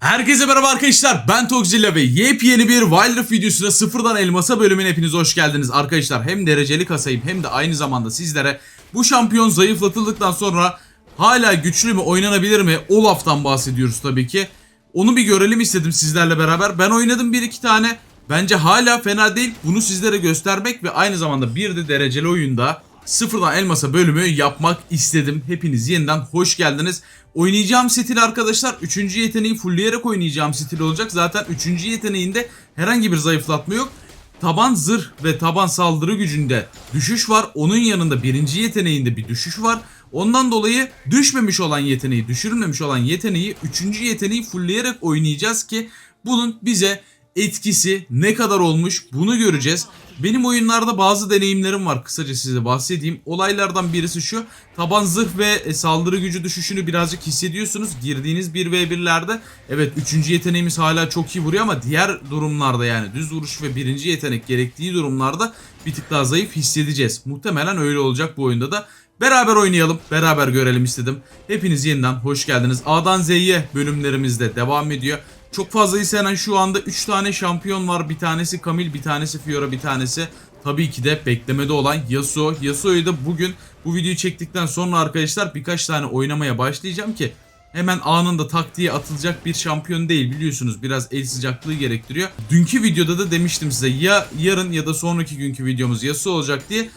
Herkese merhaba arkadaşlar ben Tokzilla ve yepyeni bir Wild Rift videosuna sıfırdan elmasa bölümüne hepiniz hoş geldiniz arkadaşlar. Hem dereceli kasayım hem de aynı zamanda sizlere bu şampiyon zayıflatıldıktan sonra hala güçlü mü oynanabilir mi Olaf'tan bahsediyoruz tabii ki. Onu bir görelim istedim sizlerle beraber. Ben oynadım bir iki tane. Bence hala fena değil. Bunu sizlere göstermek ve aynı zamanda bir de dereceli oyunda sıfırdan elmasa bölümü yapmak istedim. Hepiniz yeniden hoş geldiniz. Oynayacağım stil arkadaşlar 3. yeteneği fullleyerek oynayacağım stil olacak. Zaten 3. yeteneğinde herhangi bir zayıflatma yok. Taban zırh ve taban saldırı gücünde düşüş var. Onun yanında birinci yeteneğinde bir düşüş var. Ondan dolayı düşmemiş olan yeteneği, düşürülmemiş olan yeteneği 3. yeteneği fullleyerek oynayacağız ki bunun bize etkisi ne kadar olmuş bunu göreceğiz. Benim oyunlarda bazı deneyimlerim var kısaca size bahsedeyim. Olaylardan birisi şu. Taban zırh ve e, saldırı gücü düşüşünü birazcık hissediyorsunuz. Girdiğiniz 1v1'lerde evet 3. yeteneğimiz hala çok iyi vuruyor ama diğer durumlarda yani düz vuruş ve birinci yetenek gerektiği durumlarda bir tık daha zayıf hissedeceğiz. Muhtemelen öyle olacak bu oyunda da. Beraber oynayalım, beraber görelim istedim. Hepiniz yeniden hoş geldiniz. A'dan Z'ye bölümlerimizde devam ediyor. Çok fazla izlenen şu anda 3 tane şampiyon var. Bir tanesi Kamil, bir tanesi Fiora, bir tanesi tabii ki de beklemede olan Yasuo. Yasuo'yu da bugün bu videoyu çektikten sonra arkadaşlar birkaç tane oynamaya başlayacağım ki hemen anında taktiğe atılacak bir şampiyon değil biliyorsunuz biraz el sıcaklığı gerektiriyor. Dünkü videoda da demiştim size ya yarın ya da sonraki günkü videomuz Yasuo olacak diye.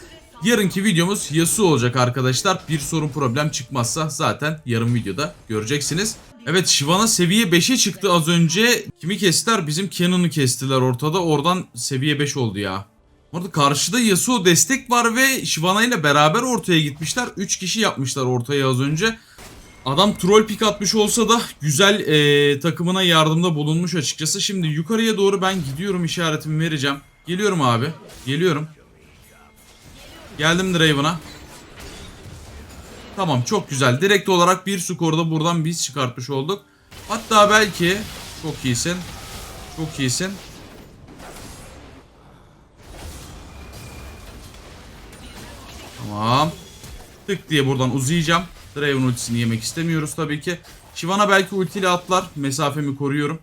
Yarınki videomuz Yasuo olacak arkadaşlar. Bir sorun problem çıkmazsa zaten yarın videoda göreceksiniz. Evet Shyvana seviye 5'e çıktı az önce. Kimi kestiler? Bizim Cannon'ı kestiler ortada. Oradan seviye 5 oldu ya. Orada karşıda Yasuo destek var ve Shyvana ile beraber ortaya gitmişler. 3 kişi yapmışlar ortaya az önce. Adam troll pick atmış olsa da güzel eee, takımına yardımda bulunmuş açıkçası. Şimdi yukarıya doğru ben gidiyorum işaretimi vereceğim. Geliyorum abi. Geliyorum. Geldim Draven'a. Tamam çok güzel. Direkt olarak bir skorda buradan biz çıkartmış olduk. Hatta belki çok iyisin. Çok iyisin. Tamam. Tık diye buradan uzayacağım. Draven ultisini yemek istemiyoruz tabii ki. Shyvana belki ultiyle atlar. Mesafemi koruyorum.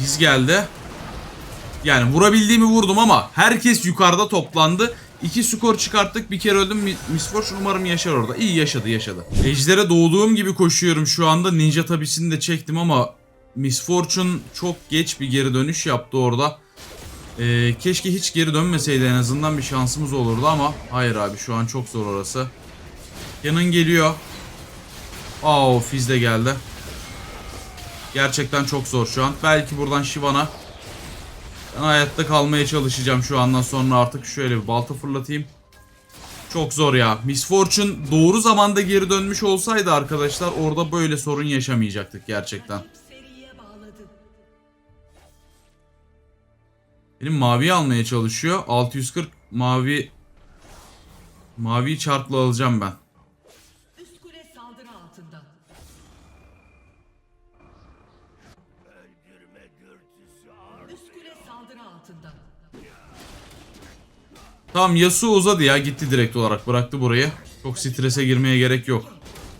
Biz geldi. Yani vurabildiğimi vurdum ama herkes yukarıda toplandı. İki skor çıkarttık. Bir kere öldüm. Mi- Miss Fortune umarım yaşar orada. İyi yaşadı yaşadı. Ejder'e doğduğum gibi koşuyorum şu anda. Ninja tabisini de çektim ama Miss Fortune çok geç bir geri dönüş yaptı orada. Ee, keşke hiç geri dönmeseydi en azından bir şansımız olurdu ama hayır abi şu an çok zor orası. Yanın geliyor. Aa Fizz de geldi. Gerçekten çok zor şu an. Belki buradan Shyvana ben hayatta kalmaya çalışacağım şu andan sonra artık şöyle bir balta fırlatayım. Çok zor ya. Miss Fortune doğru zamanda geri dönmüş olsaydı arkadaşlar orada böyle sorun yaşamayacaktık gerçekten. Benim maviyi almaya çalışıyor. 640 mavi maviyi çarpla alacağım ben. Tamam Yasuo uzadı ya gitti direkt olarak bıraktı burayı. Çok strese girmeye gerek yok.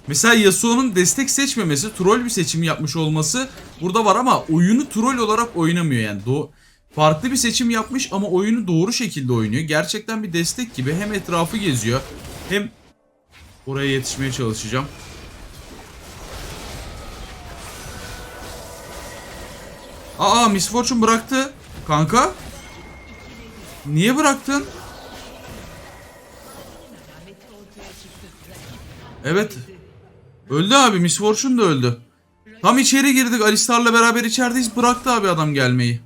Mesela Yasuo'nun destek seçmemesi, troll bir seçim yapmış olması burada var ama oyunu troll olarak oynamıyor yani. Do farklı bir seçim yapmış ama oyunu doğru şekilde oynuyor. Gerçekten bir destek gibi hem etrafı geziyor hem oraya yetişmeye çalışacağım. Aa Miss Fortune bıraktı. Kanka. Niye bıraktın? Evet. Öldü abi. Miss Fortune da öldü. Tam içeri girdik. Alistar'la beraber içerideyiz. Bıraktı abi adam gelmeyi.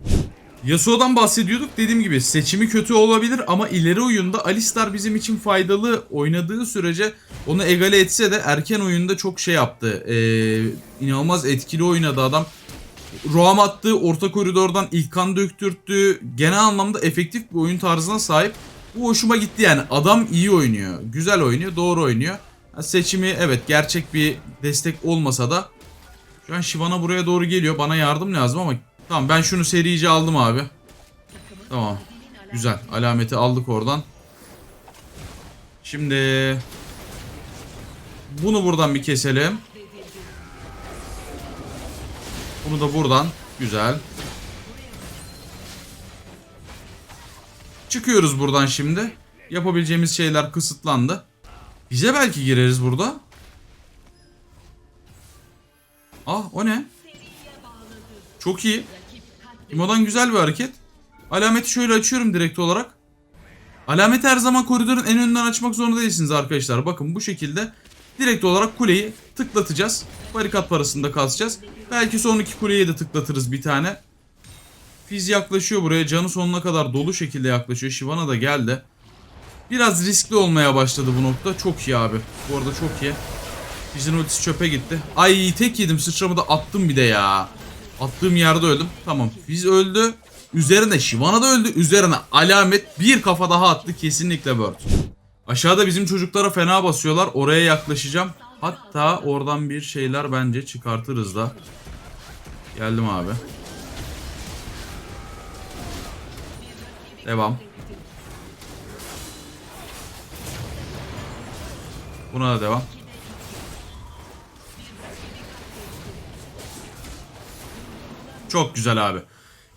Yasuo'dan bahsediyorduk. Dediğim gibi seçimi kötü olabilir ama ileri oyunda Alistar bizim için faydalı oynadığı sürece onu egale etse de erken oyunda çok şey yaptı. Ee, inanılmaz etkili oynadı adam. Roam attı, orta koridordan ilk kan döktürttü. Genel anlamda efektif bir oyun tarzına sahip. Bu hoşuma gitti yani. Adam iyi oynuyor. Güzel oynuyor, doğru oynuyor. Seçimi evet gerçek bir destek olmasa da şu an Shyvana buraya doğru geliyor. Bana yardım lazım ama tamam ben şunu serici aldım abi. Tamam. Güzel. Alameti aldık oradan. Şimdi Bunu buradan bir keselim. Bunu da buradan. Güzel. Çıkıyoruz buradan şimdi. Yapabileceğimiz şeyler kısıtlandı. Bize belki gireriz burada. Ah o ne? Çok iyi. İmo'dan güzel bir hareket. Alameti şöyle açıyorum direkt olarak. Alameti her zaman koridorun en önünden açmak zorunda değilsiniz arkadaşlar. Bakın bu şekilde direkt olarak kuleyi tıklatacağız. Barikat parasında kasacağız. Belki sonraki kuleye de tıklatırız bir tane. Fiz yaklaşıyor buraya. Canı sonuna kadar dolu şekilde yaklaşıyor. Shivana da geldi. Biraz riskli olmaya başladı bu nokta. Çok iyi abi. Bu arada çok iyi. Fiz'in ultisi çöpe gitti. Ay tek yedim. Sıçramı da attım bir de ya. Attığım yerde öldüm. Tamam. Fiz öldü. Üzerine Shivana da öldü. Üzerine alamet bir kafa daha attı. Kesinlikle Bird. Aşağıda bizim çocuklara fena basıyorlar. Oraya yaklaşacağım. Hatta oradan bir şeyler bence çıkartırız da. Geldim abi. Devam. Buna da devam. Çok güzel abi.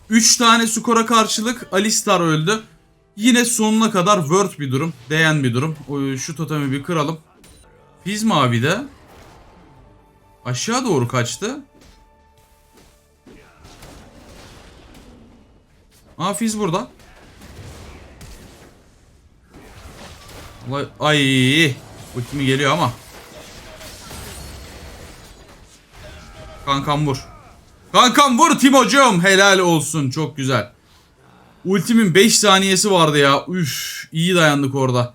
3 tane skora karşılık Alistar öldü. Yine sonuna kadar worth bir durum. Değen bir durum. Şu totemi bir kıralım. Fiz mavi de aşağı doğru kaçtı. Aa Fiz burada. Ay, ultimi geliyor ama. Kankam vur. Kankam vur Timocuğum. Helal olsun. Çok güzel. Ultimin 5 saniyesi vardı ya. Üf, iyi dayandık orada.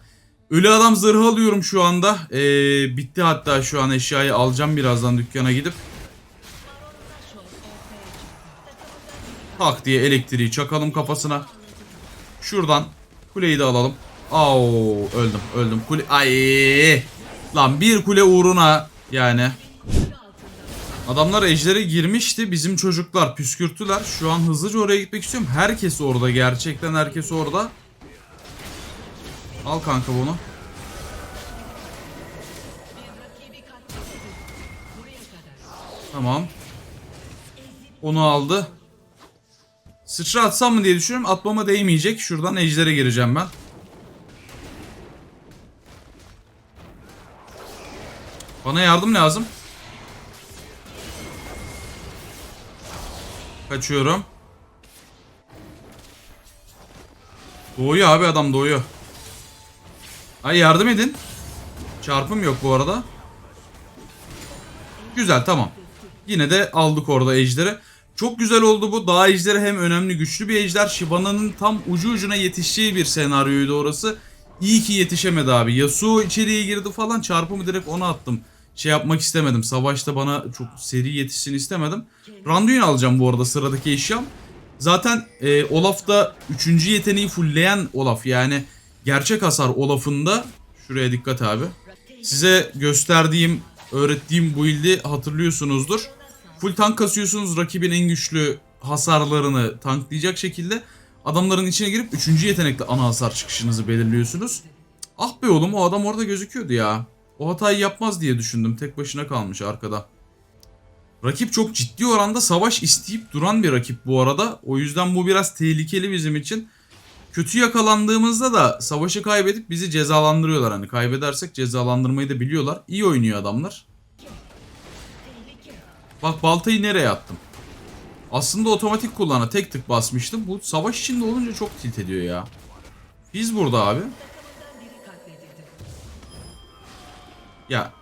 Ölü adam zırhı alıyorum şu anda. Ee, bitti hatta şu an eşyayı alacağım birazdan dükkana gidip. Tak diye elektriği çakalım kafasına. Şuradan kuleyi de alalım. Au öldüm öldüm. Kule ay lan bir kule uğruna yani. Adamlar ejdere girmişti. Bizim çocuklar püskürttüler. Şu an hızlıca oraya gitmek istiyorum. Herkes orada. Gerçekten herkes orada. Al kanka bunu. Tamam. Onu aldı. Sıçra atsam mı diye düşünüyorum. Atmama değmeyecek. Şuradan ejdere gireceğim ben. Bana yardım lazım. Kaçıyorum. Doğuyor abi adam doğuyor. Ay yardım edin. Çarpım yok bu arada. Güzel tamam. Yine de aldık orada ejderi. Çok güzel oldu bu. Dağ ejderi hem önemli güçlü bir ejder. Shibana'nın tam ucu ucuna yetişeceği bir senaryoydu orası. İyi ki yetişemedi abi. Yasuo içeriye girdi falan çarpımı direkt ona attım. Şey yapmak istemedim. Savaşta bana çok seri yetişsin istemedim. Randuin alacağım bu arada sıradaki eşyam. Zaten e, Olaf'ta 3. yeteneği fullleyen Olaf yani gerçek hasar Olaf'ında şuraya dikkat abi. Size gösterdiğim, öğrettiğim build'i hatırlıyorsunuzdur. Full tank kasıyorsunuz rakibin en güçlü hasarlarını tanklayacak şekilde adamların içine girip 3. yetenekle ana hasar çıkışınızı belirliyorsunuz. Ah be oğlum o adam orada gözüküyordu ya. O hatayı yapmaz diye düşündüm. Tek başına kalmış arkada. Rakip çok ciddi oranda savaş isteyip duran bir rakip bu arada. O yüzden bu biraz tehlikeli bizim için. Kötü yakalandığımızda da savaşı kaybedip bizi cezalandırıyorlar. Hani kaybedersek cezalandırmayı da biliyorlar. İyi oynuyor adamlar. Bak baltayı nereye attım? Aslında otomatik kullana tek tık basmıştım. Bu savaş içinde olunca çok tilt ediyor ya. Biz burada abi. Ya.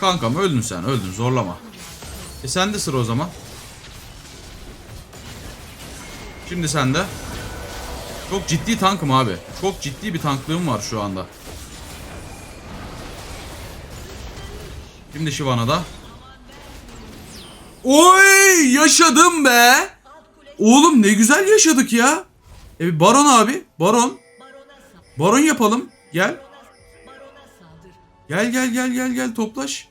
Kankam öldün sen öldün zorlama. E sen de sıra o zaman. Şimdi sen de. Çok ciddi tankım abi. Çok ciddi bir tanklığım var şu anda. Şimdi Shivana'da. Oy yaşadım be. Oğlum ne güzel yaşadık ya. E Baron abi. Baron. Baron yapalım. Gel. Gel gel gel gel gel toplaş.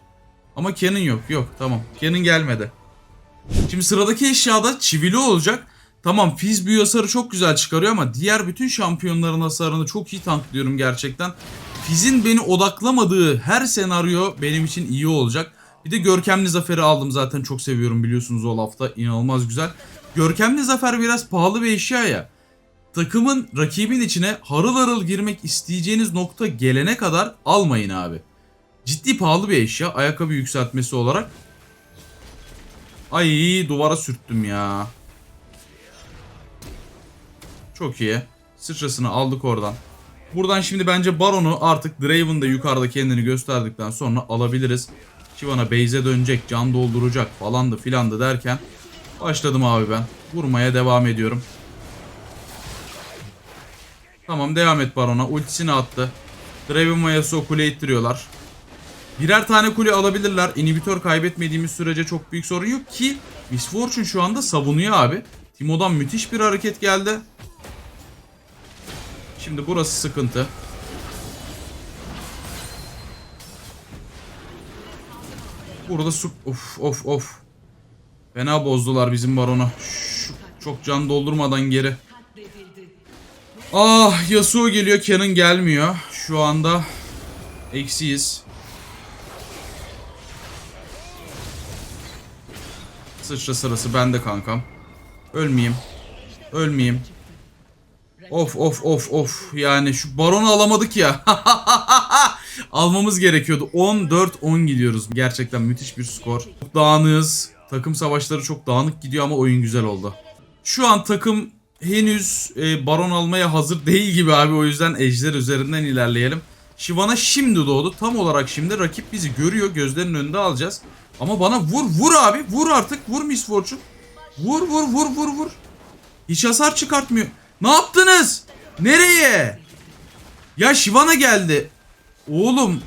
Ama Kenan yok. Yok tamam. Kenan gelmedi. Şimdi sıradaki eşyada çivili olacak. Tamam Fizz büyü hasarı çok güzel çıkarıyor ama diğer bütün şampiyonların hasarını çok iyi tanklıyorum gerçekten. Fizz'in beni odaklamadığı her senaryo benim için iyi olacak. Bir de Görkemli Zafer'i aldım zaten çok seviyorum biliyorsunuz o lafta inanılmaz güzel. Görkemli Zafer biraz pahalı bir eşya ya. Takımın rakibin içine harıl harıl girmek isteyeceğiniz nokta gelene kadar almayın abi. Ciddi pahalı bir eşya ayakkabı yükseltmesi olarak. Ay duvara sürttüm ya. Çok iyi. Sıçrasını aldık oradan. Buradan şimdi bence Baron'u artık Draven da yukarıda kendini gösterdikten sonra alabiliriz. Shyvana base'e dönecek, can dolduracak falan da filan da derken başladım abi ben. Vurmaya devam ediyorum. Tamam devam et Baron'a. Ultisini attı. Draven ve Yasuo kule ittiriyorlar. Birer tane kule alabilirler. İnhibitör kaybetmediğimiz sürece çok büyük sorun yok ki Miss Fortune şu anda savunuyor abi. Timo'dan müthiş bir hareket geldi. Şimdi burası sıkıntı. Burada su... Of of of. Fena bozdular bizim baronu. Şu- çok can doldurmadan geri. Ah Yasuo geliyor Kenan gelmiyor. Şu anda eksiyiz. Sıçra sırası bende kankam. Ölmeyeyim. Ölmeyeyim. Of of of of. Yani şu baronu alamadık ya. Almamız gerekiyordu. 14-10 gidiyoruz. Gerçekten müthiş bir skor. Çok dağınığız. Takım savaşları çok dağınık gidiyor ama oyun güzel oldu. Şu an takım henüz e, baron almaya hazır değil gibi abi. O yüzden ejder üzerinden ilerleyelim. Shyvana şimdi doğdu. Tam olarak şimdi rakip bizi görüyor. Gözlerinin önünde alacağız. Ama bana vur vur abi. Vur artık. Vur Miss Fortune. Vur vur vur vur vur. Hiç hasar çıkartmıyor. Ne yaptınız? Nereye? Ya Shyvana geldi. Oğlum.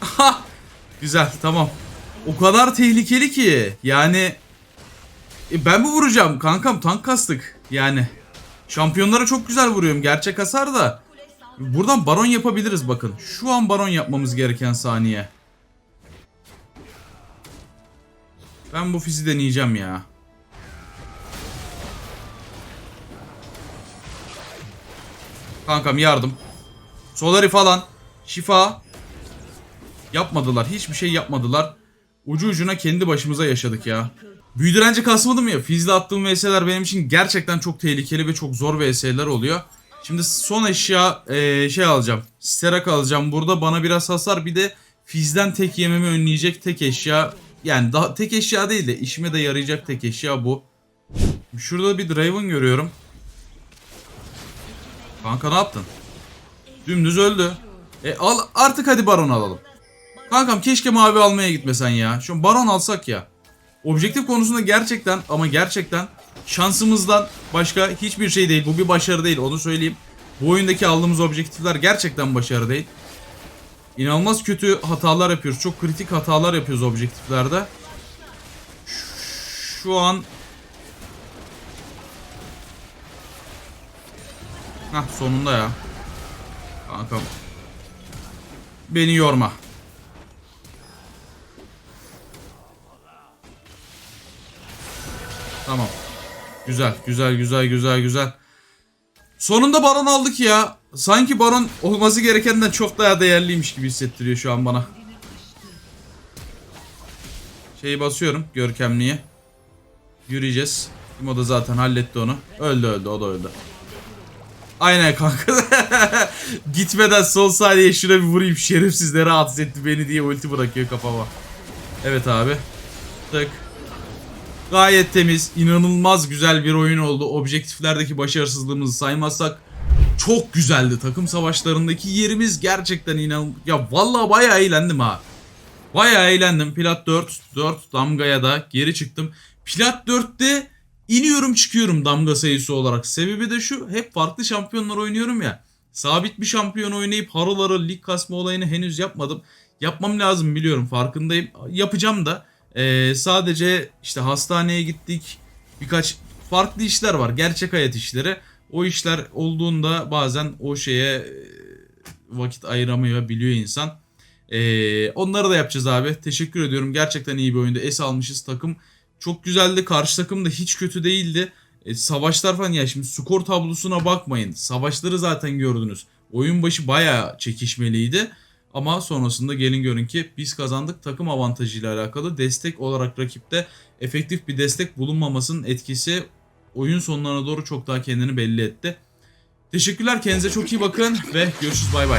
Ha, Güzel tamam. O kadar tehlikeli ki. Yani e, ben mi vuracağım kankam tank kastık. Yani şampiyonlara çok güzel vuruyorum. Gerçek hasar da. Buradan baron yapabiliriz bakın. Şu an baron yapmamız gereken saniye. Ben bu fizi deneyeceğim ya. Kankam yardım. Solari falan. Şifa. Yapmadılar. Hiçbir şey yapmadılar. Ucu ucuna kendi başımıza yaşadık ya. Büyü direnci kasmadım ya. Fizle attığım VS'ler benim için gerçekten çok tehlikeli ve çok zor VS'ler oluyor. Şimdi son eşya eee, şey alacağım. Sterak alacağım. Burada bana biraz hasar bir de Fizden tek yememi önleyecek tek eşya. Yani daha tek eşya değil de işime de yarayacak tek eşya bu. Şurada bir Draven görüyorum. Kanka ne yaptın? Dümdüz öldü. E al artık hadi baron alalım. Kankam keşke mavi almaya gitmesen ya. Şu baron alsak ya. Objektif konusunda gerçekten ama gerçekten şansımızdan başka hiçbir şey değil. Bu bir başarı değil onu söyleyeyim. Bu oyundaki aldığımız objektifler gerçekten başarı değil. İnanılmaz kötü hatalar yapıyoruz. Çok kritik hatalar yapıyoruz objektiflerde. Şu an Hah sonunda ya. Kankam. Beni yorma. Tamam. Güzel, güzel, güzel, güzel, güzel. Sonunda baron aldık ya. Sanki baron olması gerekenden çok daha değerliymiş gibi hissettiriyor şu an bana. Şeyi basıyorum görkemliye. Yürüyeceğiz. Timo da zaten halletti onu. Öldü öldü o da öldü. Aynen kanka. Gitmeden sol saniye şuna bir vurayım. Şerefsizlere rahatsız etti beni diye ulti bırakıyor kafama. Evet abi. Tık. Gayet temiz, inanılmaz güzel bir oyun oldu. Objektiflerdeki başarısızlığımızı saymazsak çok güzeldi. Takım savaşlarındaki yerimiz gerçekten inan ya vallahi bayağı eğlendim ha. Bayağı eğlendim. Plat 4, 4 damgaya da geri çıktım. Plat 4'te iniyorum çıkıyorum damga sayısı olarak. Sebebi de şu hep farklı şampiyonlar oynuyorum ya. Sabit bir şampiyon oynayıp harıl lig kasma olayını henüz yapmadım. Yapmam lazım biliyorum farkındayım. Yapacağım da. Ee, sadece işte hastaneye gittik. Birkaç farklı işler var. Gerçek hayat işleri. O işler olduğunda bazen o şeye e, vakit ayıramayabiliyor insan. Ee, onları da yapacağız abi. Teşekkür ediyorum. Gerçekten iyi bir oyunda. Es almışız. Takım çok güzeldi. Karşı takım da hiç kötü değildi. E, savaşlar falan ya şimdi skor tablosuna bakmayın. Savaşları zaten gördünüz. Oyun başı bayağı çekişmeliydi. Ama sonrasında gelin görün ki biz kazandık. Takım avantajıyla alakalı destek olarak rakipte efektif bir destek bulunmamasının etkisi oyun sonlarına doğru çok daha kendini belli etti. Teşekkürler kendinize çok iyi bakın ve görüşürüz bay bay.